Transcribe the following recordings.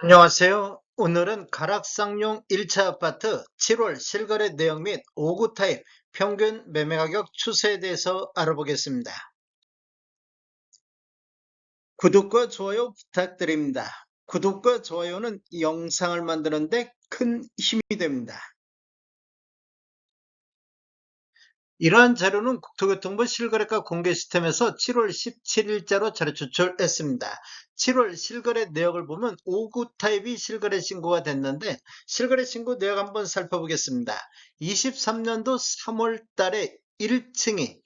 안녕하세요. 오늘은 가락상용 1차 아파트 7월 실거래 내용 및 5구 타입 평균 매매 가격 추세에 대해서 알아보겠습니다. 구독과 좋아요 부탁드립니다. 구독과 좋아요는 영상을 만드는데 큰 힘이 됩니다. 이러한 자료는 국토교통부 실거래가 공개 시스템에서 7월 17일자로 자료 추출했습니다. 7월 실거래 내역을 보면 5구 타입이 실거래 신고가 됐는데 실거래 신고 내역 한번 살펴보겠습니다. 23년도 3월 달에 1층이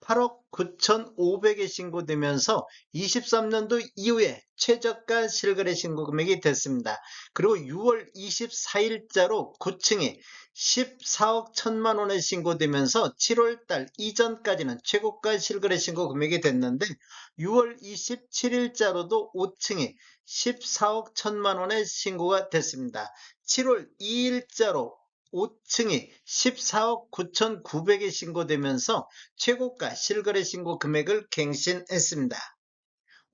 8억 9,500에 신고되면서 23년도 이후에 최저가 실거래 신고 금액이 됐습니다. 그리고 6월 24일자로 9층이 14억 1천만 원에 신고되면서 7월 달 이전까지는 최고가 실거래 신고 금액이 됐는데 6월 27일자로도 5층이 14억 1천만 원에 신고가 됐습니다. 7월 2일자로 5층이 14억 9,900에 신고되면서 최고가 실거래 신고 금액을 갱신했습니다.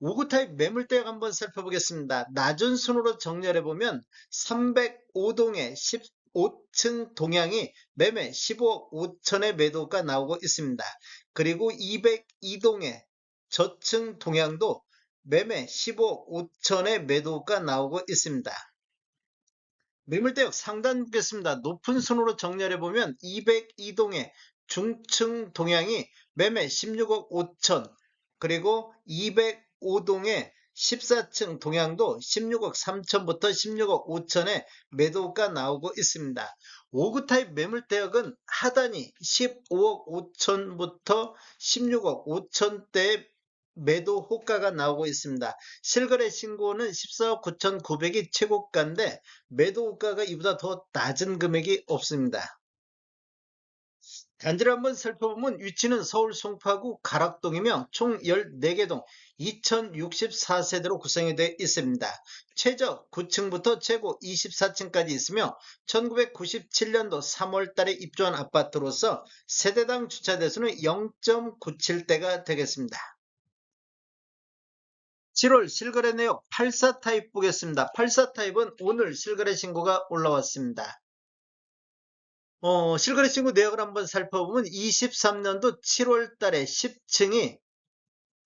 5구 타입 매물대역 한번 살펴보겠습니다. 낮은 순으로 정렬해보면 305동의 15층 동향이 매매 15억 5천의 매도가 나오고 있습니다. 그리고 202동의 저층 동향도 매매 15억 5천의 매도가 나오고 있습니다. 매물대역 상단 보겠습니다. 높은 순으로 정렬해 보면 202동의 중층 동향이 매매 16억 5천 그리고 205동의 14층 동향도 16억 3천부터 16억 5천에 매도가 나오고 있습니다. 5구 타입 매물 대역은 하단이 15억 5천부터 16억 5천대의 매도 호가가 나오고 있습니다. 실거래 신고는 14억 9,900이 최고가인데 매도 호가가 이보다 더 낮은 금액이 없습니다. 단지를 한번 살펴보면 위치는 서울 송파구 가락동이며 총 14개 동 2064세대로 구성이 되어 있습니다. 최저 9층부터 최고 24층까지 있으며 1997년도 3월 달에 입주한 아파트로서 세대당 주차 대수는 0.97대가 되겠습니다. 7월 실거래 내역 84 타입 보겠습니다. 84 타입은 오늘 실거래 신고가 올라왔습니다. 어, 실거래 신고 내역을 한번 살펴보면 23년도 7월 달에 10층이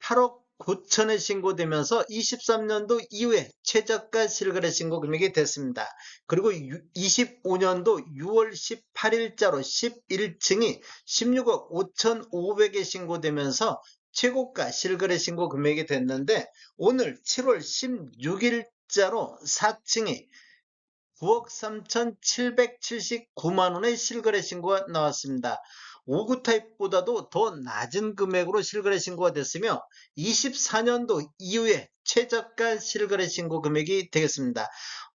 8억 9천에 신고되면서 23년도 이후에 최저가 실거래 신고 금액이 됐습니다. 그리고 25년도 6월 18일자로 11층이 16억 5천5백에 신고되면서 최고가 실거래 신고 금액이 됐는데 오늘 7월 16일자로 4층이 9억 3,779만 원의 실거래 신고가 나왔습니다. 5구 타입보다도 더 낮은 금액으로 실거래 신고가 됐으며 24년도 이후에 최저가 실거래 신고 금액이 되겠습니다.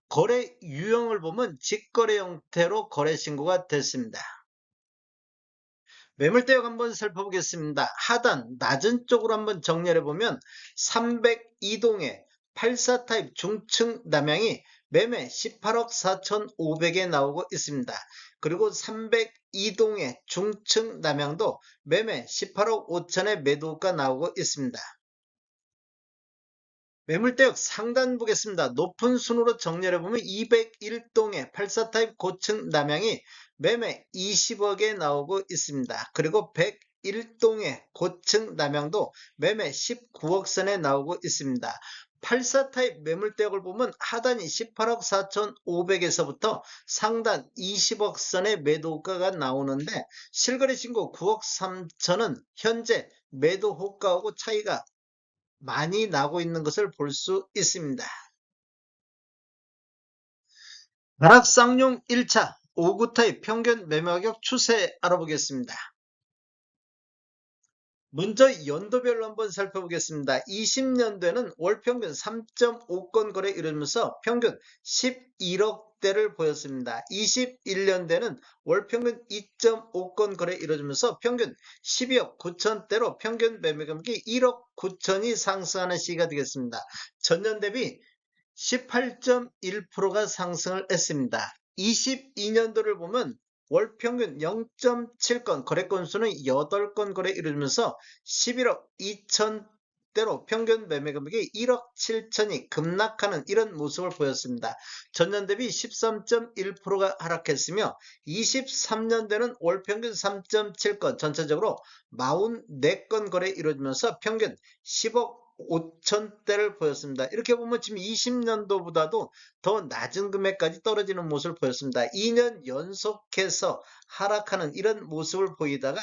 거래 유형을 보면 직거래 형태로 거래 신고가 됐습니다. 매물대역 한번 살펴보겠습니다. 하단 낮은 쪽으로 한번 정렬해 보면 302동의 84 타입 중층 남향이 매매 18억 4,500에 나오고 있습니다. 그리고 302동의 중층 남향도 매매 18억 5천에 매도가 나오고 있습니다. 매물대역 상단 보겠습니다. 높은 순으로 정렬해보면 201동의 84타입 고층 남향이 매매 20억에 나오고 있습니다. 그리고 101동의 고층 남향도 매매 19억 선에 나오고 있습니다. 84 타입 매물대역을 보면 하단이 18억 4천5백에서부터 상단 20억 선의 매도가가 나오는데 실거래 신고 9억 3천은 현재 매도 호가하고 차이가 많이 나고 있는 것을 볼 수 있습니다. 나락쌍용 1차 5구 타입 평균 매매가격 추세 알아보겠습니다. 먼저 연도별로 한번 살펴보겠습니다. 20년도에는 월 평균 3.5건 거래 이루면서 평균 11억대를 보였습니다. 21년대는 월 평균 2.5건 거래 이루어지면서 평균 12억 9천대로 평균 매매 금액이 1억 9천이 상승하는 시기가 되겠습니다. 전년 대비 18.1%가 상승을 했습니다. 22년도를 보면 월 평균 0.7건 거래 건수는 8건 거래 이루면서 11억 대로 평균 매매 금액이 1억 7천이 급락하는 이런 모습을 보였습니다. 전년 대비 13.1%가 하락했으며 23년대는 월 평균 3.7건 전체적으로 44건 거래 이루어지면서 평균 10억 5천대를 보였습니다. 이렇게 보면 지금 20년도보다도 더 낮은 금액까지 떨어지는 모습을 보였습니다. 2년 연속해서 하락하는 이런 모습을 보이다가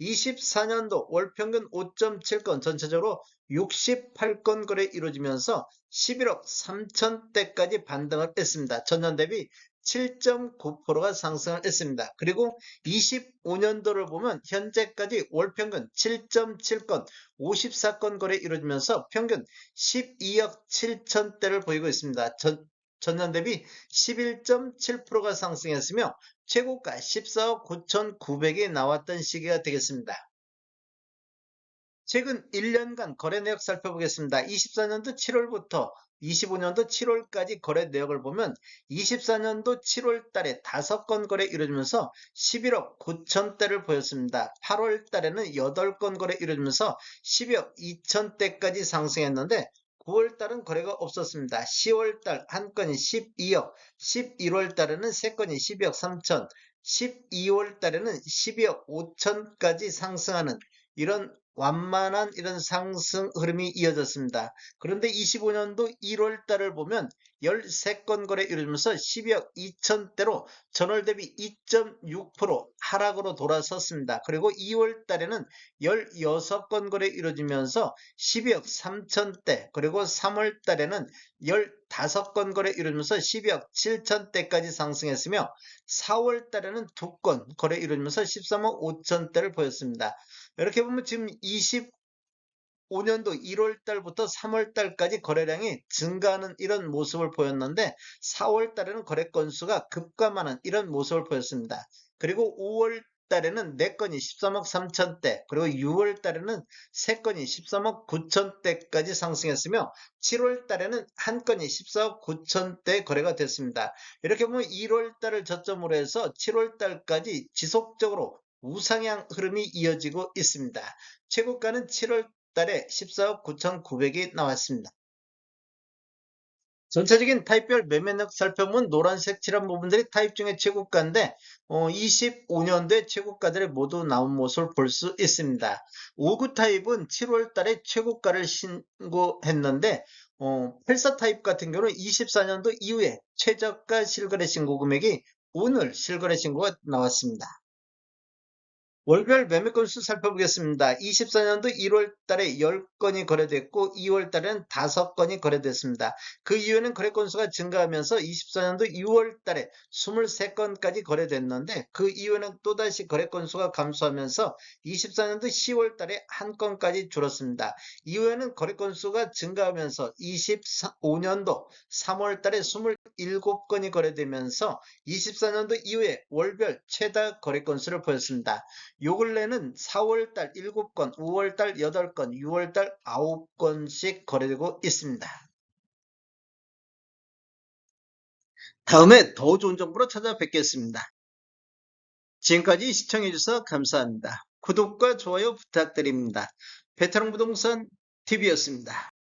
24년도 월 평균 5.7건 전체적으로 68건 거래 이루어지면서 11억 3천대까지 반등을 했습니다. 전년 대비 7.9%가 상승을 했습니다. 그리고 25년도를 보면 현재까지 월 평균 7.7건 54건 거래 이루어지면서 평균 12억 7천대를 보이고 있습니다. 전, 전년 대비 11.7%가 상승했으며 최고가 14억 9,900이 나왔던 시기가 되겠습니다. 최근 1년간 거래 내역 살펴보겠습니다. 24년도 7월부터 25년도 7월까지 거래 내역을 보면 24년도 7월 달에 5건 거래 이루어지면서 11억 9천대를 보였습니다. 8월 달에는 8건 거래 이루어지면서 12억 2천대까지 상승했는데 9월 달은 거래가 없었습니다. 10월 달 한 건이 12억, 11월 달에는 3건이 12억 3천, 12월 달에는 12억 5천까지 상승하는 이런 완만한 이런 상승 흐름이 이어졌습니다. 그런데 25년도 1월 달을 보면 13건 거래 이루어지면서 12억 2천대로 전월 대비 2.6% 하락으로 돌아섰습니다. 그리고 2월 달에는 16건 거래 이루어지면서 12억 3천대 그리고 3월 달에는 15건 거래 이루어지면서 12억 7천대까지 상승했으며 4월 달에는 2건 거래 이루어지면서 13억 5천대를 보였습니다. 이렇게 보면 지금 25년도 1월 달부터 3월 달까지 거래량이 증가하는 이런 모습을 보였는데 4월 달에는 거래 건수가 급감하는 이런 모습을 보였습니다. 그리고 5월 달에는 4건이 13억 3천대 그리고 6월 달에는 3건이 13억 9천대까지 상승했으며 7월 달에는 한 건이 14억 9천대 거래가 됐습니다. 이렇게 보면 1월 달을 저점으로 해서 7월 달까지 지속적으로 우상향 흐름이 이어지고 있습니다. 최고가는 7월 달에 14억 9,900이 나왔습니다. 전체적인 타입별 매매력 살펴보면 노란색 칠한 부분들이 타입 중에 최고가인데 어, 25년도에 최고가들이 모두 나온 모습을 볼 수 있습니다. 5구 타입은 7월 달에 최고가를 신고했는데 어, 84 타입 같은 경우는 24년도 이후에 최저가 실거래 신고 금액이 오늘 실거래 신고가 나왔습니다. 월별 매매 건수 살펴보겠습니다. 24년도 1월 달에 10건이 거래됐고 2월 달에는 5건이 거래됐습니다. 그 이후에는 거래 건수가 증가하면서 24년도 6월 달에 23건까지 거래됐는데 그 이후에는 또다시 거래 건수가 감소하면서 24년도 10월 달에 한 건까지 줄었습니다. 이후에는 거래 건수가 증가하면서 25년도 3월 달에 27건이 거래되면서 24년도 이후에 월별 최다 거래 건수를 보였습니다. 요 근래는 4월달 7건, 5월달 8건, 6월달 9건씩 거래되고 있습니다. 다음에 더 좋은 정보로 찾아뵙겠습니다. 지금까지 시청해주셔서 감사합니다. 구독과 좋아요 부탁드립니다. 베테랑 부동산 TV였습니다.